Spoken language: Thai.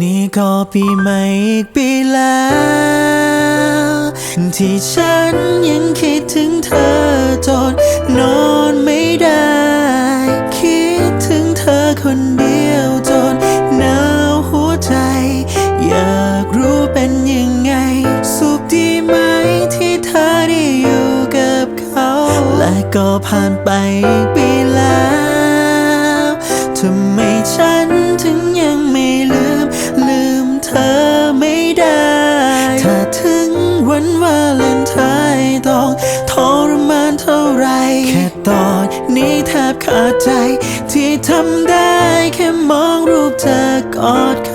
นี่ก็ปีใหม่อีกปีแล้ว ที่ฉันยังคิดถึงเธอจนนอนไม่ได้ คิดถึงเธอคนเดียวจนหนาวหัวใจ อยากรู้เป็นยังไง สุขดีไหมที่เธอได้อยู่กับเขา และก็ผ่านไปอีกปีแล้วทำไมฉันถึงยังไม่ลืม ธอไม่ได้ ถ้าถึงวันวาเลนไทน์ต้องทรมานเท่าไร แค่ตอนนี้แทบขาดใจ ที่ทำได้แค่มองรูปเธอกอดเ